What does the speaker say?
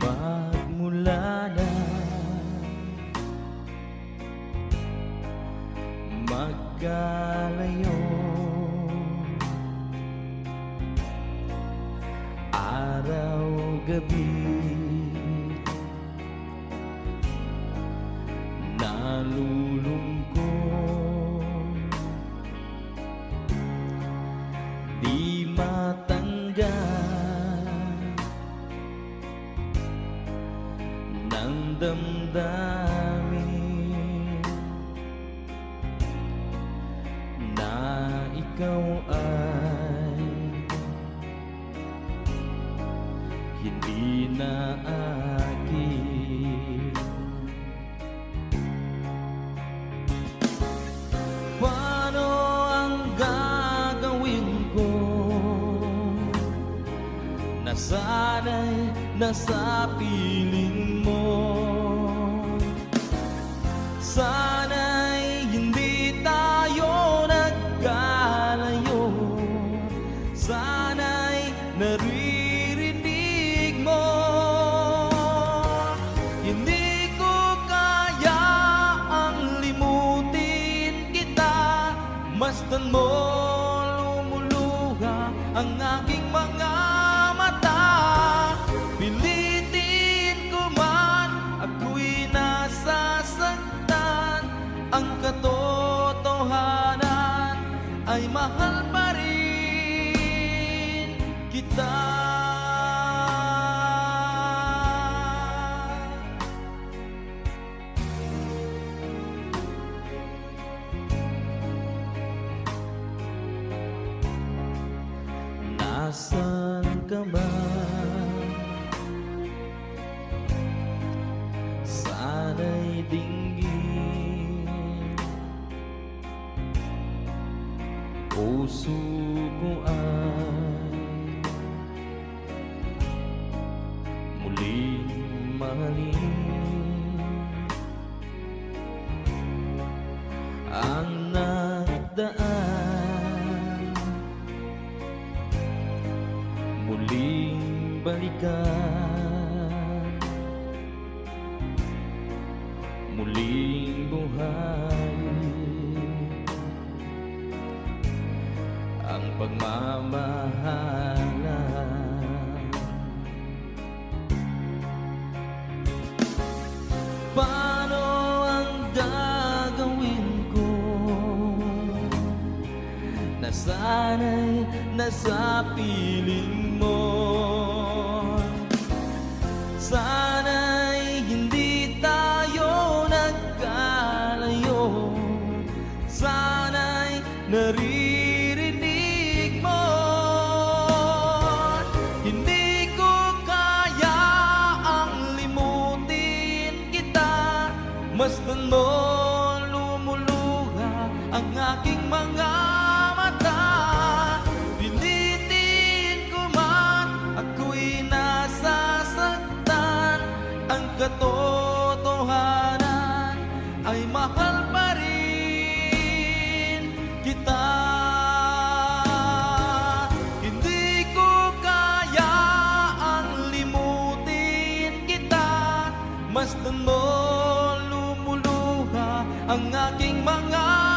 Magmula na Magkalayo Araw-gabi Nalulungkot damdamin Na ikaw ay Hindi na akin Na sa piling mo. Sana'y hindi tayo nagkalayo. Sana'y naririnig mo. Hindi ko kaya ang limutin kita. Masdan mo lumuluha ang aking mga ay mahal pa rin kita Nasaan ka man? Puso ko ay Muling mahalin Ang nagdaan muling balikan pagmamahalan Paano ang gagawin ko? Na sa piling mo Masdan mo lumuluha ang aking mga mata. Pilitin ko man ako'y nasasaktan. Ang katotohanan ay mahal aking mga